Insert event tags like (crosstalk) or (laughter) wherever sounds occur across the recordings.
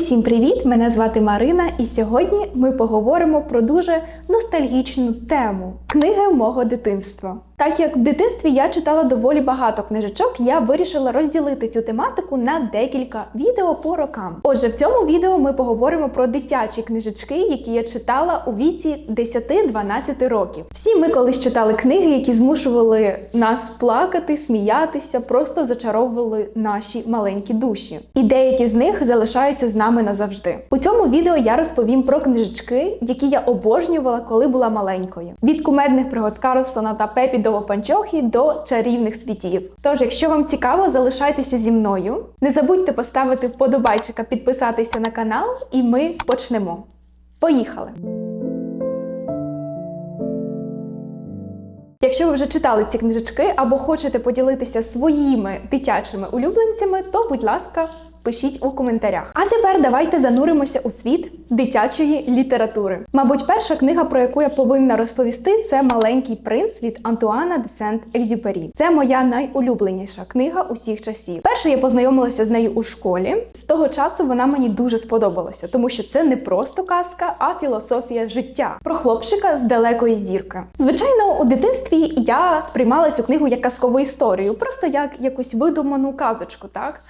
Усім привіт! Мене звати Марина, і сьогодні ми поговоримо про дуже ностальгічну тему книги мого дитинства. Так як в дитинстві я читала доволі багато книжечок, я вирішила розділити цю тематику на декілька відео по рокам. Отже, в цьому відео ми поговоримо про дитячі книжечки, які я читала у віці 10-12 років. Всі ми колись читали книги, які змушували нас плакати, сміятися, просто зачаровували наші маленькі душі. І деякі з них залишаються з нами назавжди. У цьому відео я розповім про книжечки, які я обожнювала, коли була маленькою. Від кумедних пригод Карлсона та Пепі Довопанчохи до чарівних світів. Тож, якщо вам цікаво, залишайтеся зі мною. Не забудьте поставити вподобайчика, підписатися на канал, і ми почнемо. Поїхали! Якщо ви вже читали ці книжечки або хочете поділитися своїми дитячими улюбленцями, то, будь ласка, пишіть у коментарях. А тепер давайте зануримося у світ дитячої літератури. Мабуть, перша книга, про яку я повинна розповісти, це Маленький принц від Антуана де Сент-Екзюпері. Це моя найулюбленіша книга усіх часів. Перше я познайомилася з нею у школі. З того часу вона мені дуже сподобалася, тому що це не просто казка, а філософія життя про хлопчика з далекої зірки. Звичайно, у дитинстві я сприймала цю книгу як казкову історію, просто як якусь видуману казочку, так.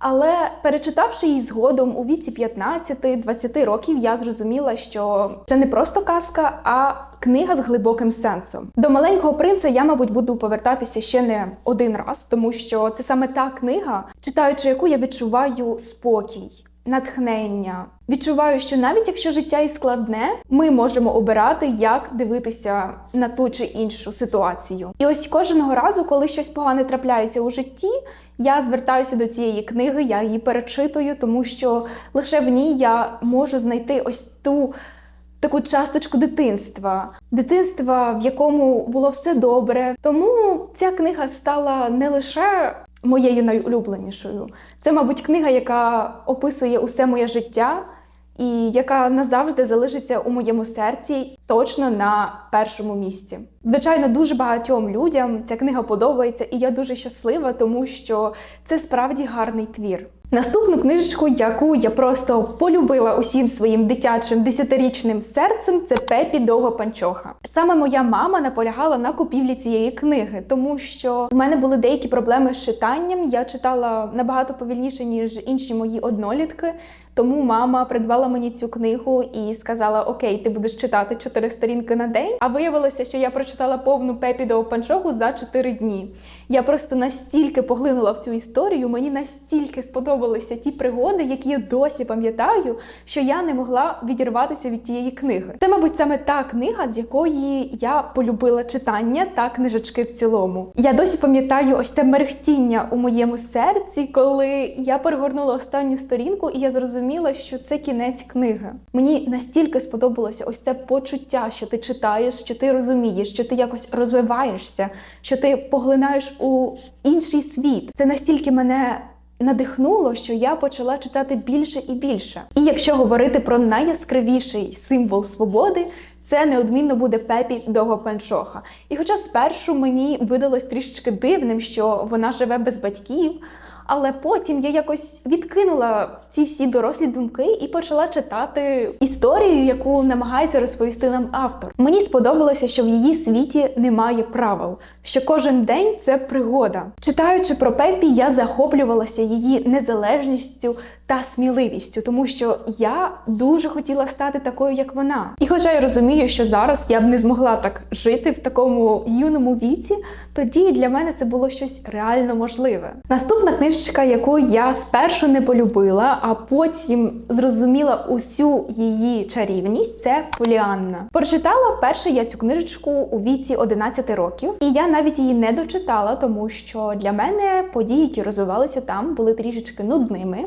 Але перечитавши її згодом у віці 15-20 років, я зрозуміла, що це не просто казка, а книга з глибоким сенсом. До маленького принца я, мабуть, буду повертатися ще не один раз, тому що це саме та книга, читаючи яку я відчуваю спокій. Натхнення відчуваю, що навіть якщо життя і складне, ми можемо обирати, як дивитися на ту чи іншу ситуацію. І ось кожного разу, коли щось погане трапляється у житті, я звертаюся до цієї книги, я її перечитую, тому що лише в ній я можу знайти ось ту. Таку часточку дитинства, дитинства, в якому було все добре. Тому ця книга стала не лише моєю найулюбленішою. Це, мабуть, книга, яка описує усе моє життя і яка назавжди залишиться у моєму серці точно на першому місці. Звичайно, дуже багатьом людям ця книга подобається, і я дуже щаслива, тому що це справді гарний твір. Наступну книжечку, яку я просто полюбила усім своїм дитячим десятирічним серцем, це Пепі Довгопанчоха. Саме моя мама наполягала на купівлі цієї книги, тому що в мене були деякі проблеми з читанням. Я читала набагато повільніше ніж інші мої однолітки. Тому мама придбала мені цю книгу і сказала: Окей, ти будеш читати чотири сторінки на день. А виявилося, що я прочитала повну Пепі Довгопанчоху за чотири дні. Я просто настільки поглинула в цю історію, мені настільки сподобалися ті пригоди, які я досі пам'ятаю, що я не могла відірватися від тієї книги. Це, мабуть, саме та книга, з якої я полюбила читання та книжечки в цілому. Я досі пам'ятаю ось те мерехтіння у моєму серці, коли я перегорнула останню сторінку, і я зрозуміла, що це кінець книги. Мені настільки сподобалося ось це почуття, що ти читаєш, що ти розумієш, що ти якось розвиваєшся, що ти поглинаєш у інший світ. Це настільки мене надихнуло, що я почала читати більше і більше. І якщо говорити про найяскравіший символ свободи. Це неодмінно буде Пепі Довгопанчоха. І хоча спершу мені видалось трішечки дивним, що вона живе без батьків, але потім я якось відкинула ці всі дорослі думки і почала читати історію, яку намагається розповісти нам автор. Мені сподобалося, що в її світі немає правил, що кожен день це пригода. Читаючи про Пепі, я захоплювалася її незалежністю та сміливістю, тому що я дуже хотіла стати такою, як вона. І хоча я розумію, що зараз я б не змогла так жити в такому юному віці, тоді для мене це було щось реально можливе. Наступна книжечка, яку я спершу не полюбила, а потім зрозуміла усю її чарівність, це Поліанна. Прочитала вперше я цю книжечку у віці 11 років, і я навіть її не дочитала, тому що для мене події, які розвивалися там, були трішечки нудними.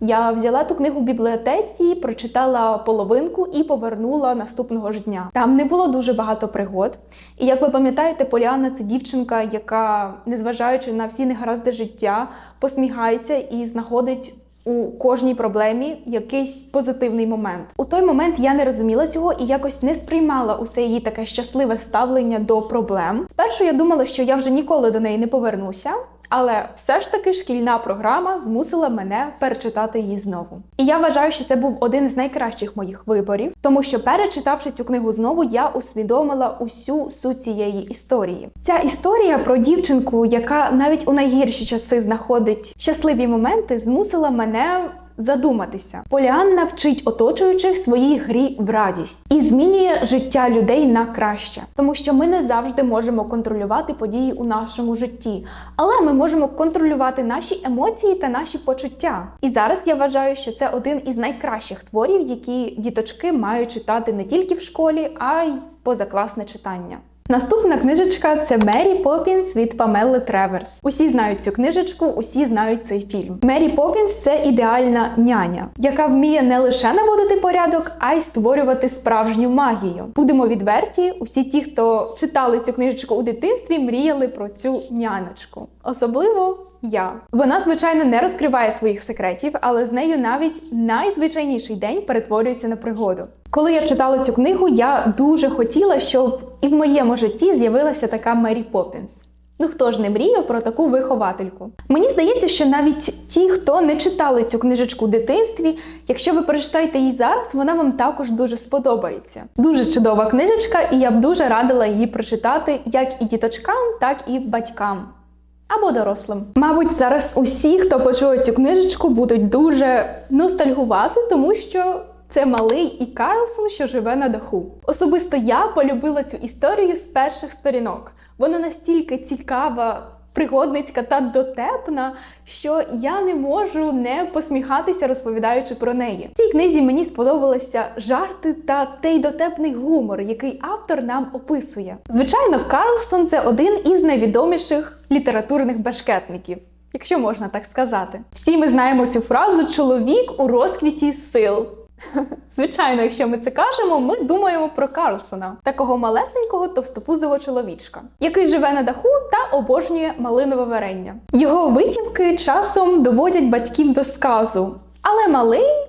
Я взяла ту книгу в бібліотеці, прочитала половинку і повернула наступного ж дня. Там не було дуже багато пригод. І як ви пам'ятаєте, Поліанна це дівчинка, яка, незважаючи на всі негаразди життя, посміхається і знаходить. У кожній проблемі якийсь позитивний момент. У той момент я не розуміла цього і якось не сприймала усе її таке щасливе ставлення до проблем. Спершу я думала, що я вже ніколи до неї не повернуся, Але все ж таки шкільна програма змусила мене перечитати її знову. І я вважаю, що це був один з найкращих моїх виборів, тому що перечитавши цю книгу знову, я усвідомила усю суть цієї історії. Ця історія про дівчинку, яка навіть у найгірші часи знаходить щасливі моменти, змусила мене задуматися. Поліанна вчить оточуючих своїй грі в радість і змінює життя людей на краще, тому що ми не завжди можемо контролювати події у нашому житті, але ми можемо контролювати наші емоції та наші почуття. І зараз я вважаю, що це один із найкращих творів, які діточки мають читати не тільки в школі, а й позакласне читання. Наступна книжечка це Мері Поппінс від Памели Треверс. Усі знають цю книжечку, усі знають цей фільм. Мері Поппінс це ідеальна няня, яка вміє не лише наводити порядок, а й створювати справжню магію. Будемо відверті, усі ті, хто читали цю книжечку у дитинстві, мріяли про цю няночку. Особливо я. Вона, звичайно, не розкриває своїх секретів, але з нею навіть найзвичайніший день перетворюється на пригоду. Коли я читала цю книгу, я дуже хотіла, щоб і в моєму житті з'явилася така Мері Поппінс. Ну хто ж не мріяв про таку виховательку? Мені здається, що навіть ті, хто не читали цю книжечку в дитинстві, якщо ви прочитаєте її зараз, вона вам також дуже сподобається. Дуже чудова книжечка, і я б дуже радила її прочитати як і діточкам, так і батькам. Або дорослим. Мабуть, зараз усі, хто почує цю книжечку, будуть дуже ностальгувати, тому що це малий і Карлсон, що живе на даху. Особисто я полюбила цю історію з перших сторінок. Вона настільки цікава, пригодницька та дотепна, що я не можу не посміхатися, розповідаючи про неї. В цій книзі мені сподобалися жарти та той дотепний гумор, який автор нам описує. Звичайно, Карлсон це один із найвідоміших літературних башкетників. Якщо можна так сказати, всі ми знаємо цю фразу чоловік у розквіті сил. (laughs) Звичайно, якщо ми це кажемо, ми думаємо про Карлсона, такого малесенького товстопузого чоловічка, який живе на даху та обожнює малинове варення. Його витівки часом доводять батьків до сказу, але малий,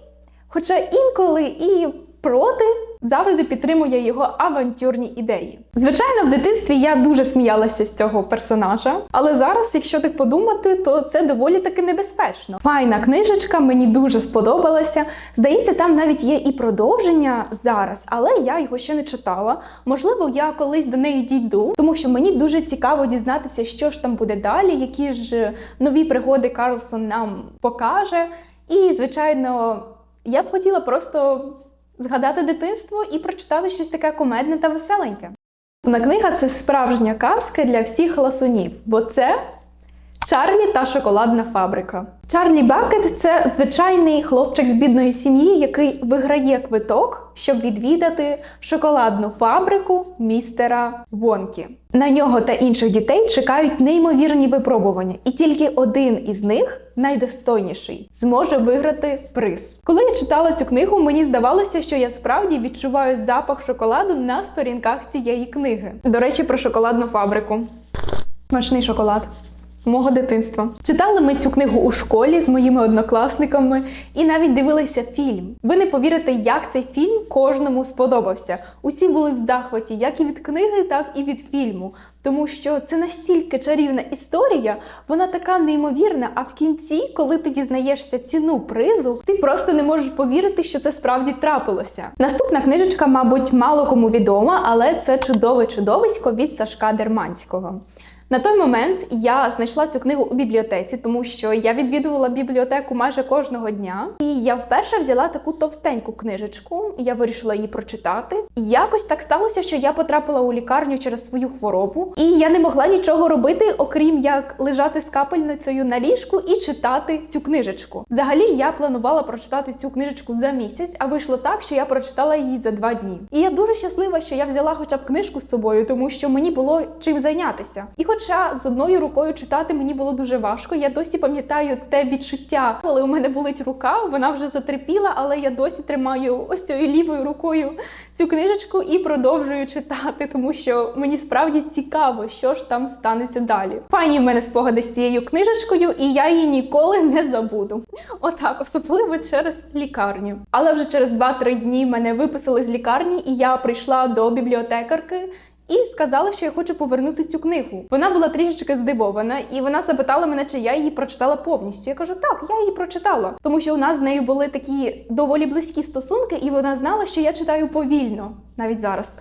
хоча інколи і проти, завжди підтримує його авантюрні ідеї. Звичайно, в дитинстві я дуже сміялася з цього персонажа, але зараз, якщо так подумати, то це доволі таки небезпечно. Файна книжечка, мені дуже сподобалася. Здається, там навіть є і продовження зараз, але я його ще не читала. Можливо, я колись до неї дійду, тому що мені дуже цікаво дізнатися, що ж там буде далі, які ж нові пригоди Карлсон нам покаже. І, звичайно, я б хотіла просто згадати дитинство і прочитати щось таке кумедне та веселеньке. Наступна книга це справжня казка для всіх ласунів, бо це Чарлі та шоколадна фабрика. Чарлі Бакет це звичайний хлопчик з бідної сім'ї, який виграє квиток, щоб відвідати шоколадну фабрику містера Вонкі. На нього та інших дітей чекають неймовірні випробування, і тільки один із них, найдостойніший, зможе виграти приз. Коли я читала цю книгу, мені здавалося, що я справді відчуваю запах шоколаду на сторінках цієї книги. До речі, про шоколадну фабрику. Смачний шоколад. Мого дитинства читали ми цю книгу у школі з моїми однокласниками і навіть дивилися фільм. Ви не повірите, як цей фільм кожному сподобався. Усі були в захваті, як і від книги, так і від фільму. Тому що це настільки чарівна історія, вона така неймовірна. А в кінці, коли ти дізнаєшся ціну призу, ти просто не можеш повірити, що це справді трапилося. Наступна книжечка, мабуть, мало кому відома, але це чудове чудовисько від Сашка Дерманського. На той момент я знайшла цю книгу у бібліотеці, тому що я відвідувала бібліотеку майже кожного дня. І я вперше взяла таку товстеньку книжечку, я вирішила її прочитати. І якось так сталося, що я потрапила у лікарню через свою хворобу, і я не могла нічого робити, окрім як лежати з капельницею на ліжку і читати цю книжечку. Взагалі, я планувала прочитати цю книжечку за місяць, а вийшло так, що я прочитала її за два дні. І я дуже щаслива, що я взяла хоча б книжку з собою, тому що мені було чим зайнятися. І Хоча з одною рукою читати мені було дуже важко, я досі пам'ятаю те відчуття, коли у мене болить рука, вона вже затерпіла, але я досі тримаю ось цією лівою рукою цю книжечку і продовжую читати, тому що мені справді цікаво, що ж там станеться далі. Файні в мене спогади з цією книжечкою, і я її ніколи не забуду. Отак, особливо через лікарню. Але вже через 2-3 дні мене виписали з лікарні, і я прийшла до бібліотекарки. І сказала, що я хочу повернути цю книгу. Вона була трішечки здивована, і вона запитала мене, чи я її прочитала повністю. Я кажу, так, я її прочитала, тому що у нас з нею були такі доволі близькі стосунки, і вона знала, що я читаю повільно, навіть зараз.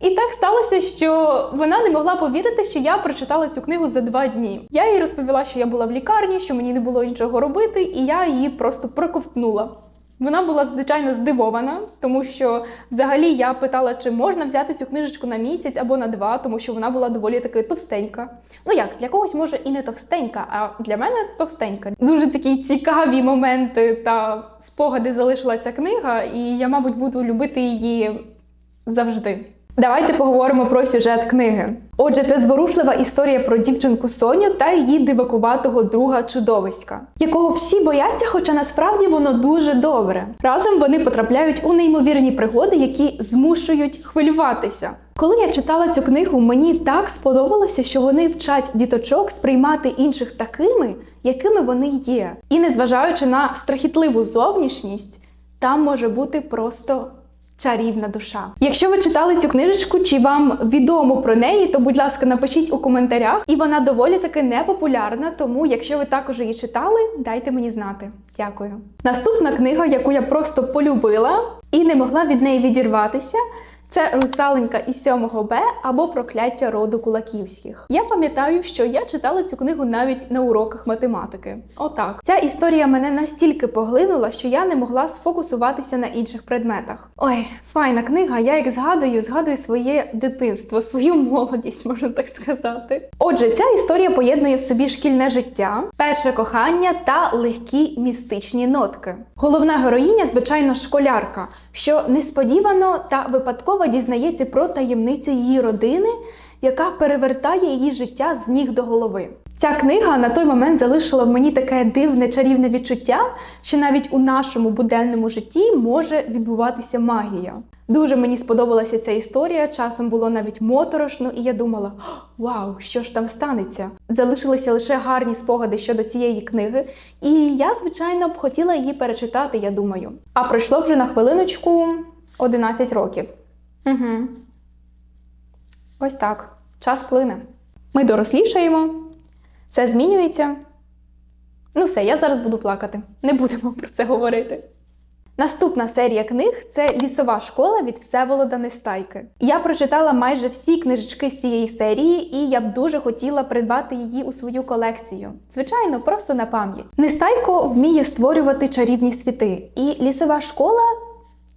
І так сталося, що вона не могла повірити, що я прочитала цю книгу за два дні. Я їй розповіла, що я була в лікарні, що мені не було нічого робити, і я її просто проковтнула. Вона була звичайно здивована, тому що взагалі я питала, чи можна взяти цю книжечку на місяць або на два, тому що вона була доволі таки товстенька. Ну як для когось може і не товстенька, а для мене товстенька. Дуже такі цікаві моменти та спогади залишила ця книга, і я, мабуть, буду любити її завжди. Давайте поговоримо про сюжет книги. Отже, це зворушлива історія про дівчинку Соню та її дивакуватого друга чудовиська, якого всі бояться, хоча насправді воно дуже добре. Разом вони потрапляють у неймовірні пригоди, які змушують хвилюватися. Коли я читала цю книгу, мені так сподобалося, що вони вчать діточок сприймати інших такими, якими вони є. І незважаючи на страхітливу зовнішність, там може бути просто чарівна душа. Якщо ви читали цю книжечку, чи вам відомо про неї, то будь ласка, напишіть у коментарях. І вона доволі таки непопулярна, тому якщо ви також її читали, дайте мені знати. Дякую. Наступна книга, яку я просто полюбила і не могла від неї відірватися. Це русаленька із 7 Б або прокляття роду кулаківських. Я пам'ятаю, що я читала цю книгу навіть на уроках математики. Отак, ця історія мене настільки поглинула, що я не могла сфокусуватися на інших предметах. Ой, файна книга. Я як згадую, згадую своє дитинство, свою молодість, можна так сказати. Отже, ця історія поєднує в собі шкільне життя, перше кохання та легкі містичні нотки. Головна героїня, звичайно, школярка, що несподівано та випадково дізнається про таємницю її родини, яка перевертає її життя з ніг до голови. Ця книга на той момент залишила в мені таке дивне чарівне відчуття, що навіть у нашому буденному житті може відбуватися магія. Дуже мені сподобалася ця історія. Часом було навіть моторошно, і я думала: вау, що ж там станеться? Залишилися лише гарні спогади щодо цієї книги, і я, звичайно, б хотіла її перечитати, я думаю. А пройшло вже на хвилиночку 11 років. Угу. Ось так. Час плине. Ми дорослішаємо, все змінюється. Ну, все, я зараз буду плакати. Не будемо про це говорити. Наступна серія книг це лісова школа від Всеволода Нестайки. Я прочитала майже всі книжечки з цієї серії, і я б дуже хотіла придбати її у свою колекцію. Звичайно, просто на пам'ять. Нестайко вміє створювати чарівні світи, і лісова школа.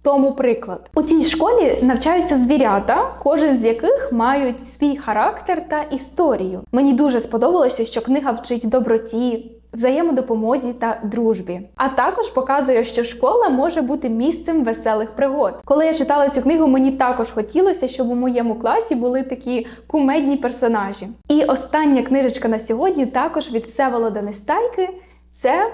Тому приклад у цій школі навчаються звірята, кожен з яких мають свій характер та історію. Мені дуже сподобалося, що книга вчить доброті, взаємодопомозі та дружбі. А також показує, що школа може бути місцем веселих пригод. Коли я читала цю книгу, мені також хотілося, щоб у моєму класі були такі кумедні персонажі. І остання книжечка на сьогодні також від Всеволода Нестайки це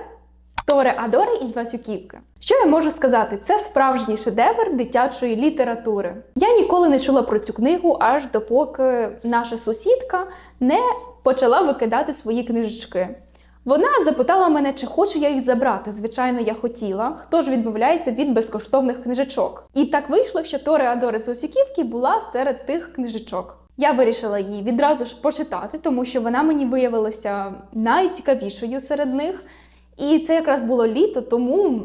Торе Адоре із Васюківки. Що я можу сказати? Це справжній шедевр дитячої літератури. Я ніколи не чула про цю книгу, аж допоки наша сусідка не почала викидати свої книжечки. Вона запитала мене, чи хочу я їх забрати. Звичайно, я хотіла. Хто ж відмовляється від безкоштовних книжечок? І так вийшло, що Торе Адоре з Васюківки була серед тих книжечок. Я вирішила її відразу ж почитати, тому що вона мені виявилася найцікавішою серед них. І це якраз було літо, тому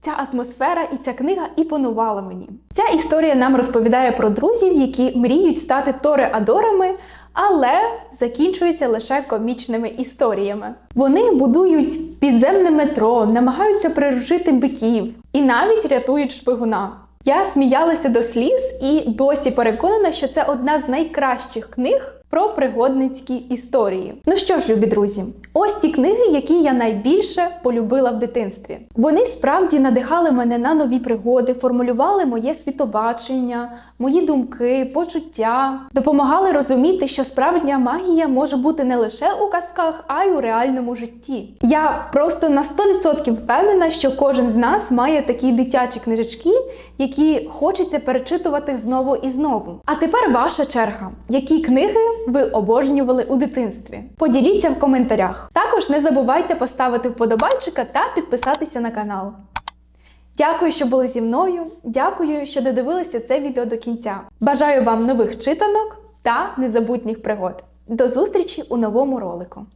ця атмосфера і ця книга і панувала мені. Ця історія нам розповідає про друзів, які мріють стати торе-адорами, але закінчується лише комічними історіями. Вони будують підземне метро, намагаються приручити биків і навіть рятують шпигуна. Я сміялася до сліз і досі переконана, що це одна з найкращих книг про пригодницькі історії. Ну що ж, любі друзі, ось ті книги, які я найбільше полюбила в дитинстві. Вони справді надихали мене на нові пригоди, формулювали моє світобачення, мої думки, почуття, допомагали розуміти, що справжня магія може бути не лише у казках, а й у реальному житті. Я просто на 100% впевнена, що кожен з нас має такі дитячі книжечки, які хочеться перечитувати знову і знову. А тепер ваша черга. Які книги ви обожнювали у дитинстві? Поділіться в коментарях. Також не забувайте поставити вподобайчика та підписатися на канал. Дякую, що були зі мною. Дякую, що додивилися це відео до кінця. Бажаю вам нових читанок та незабутніх пригод. До зустрічі у новому ролику.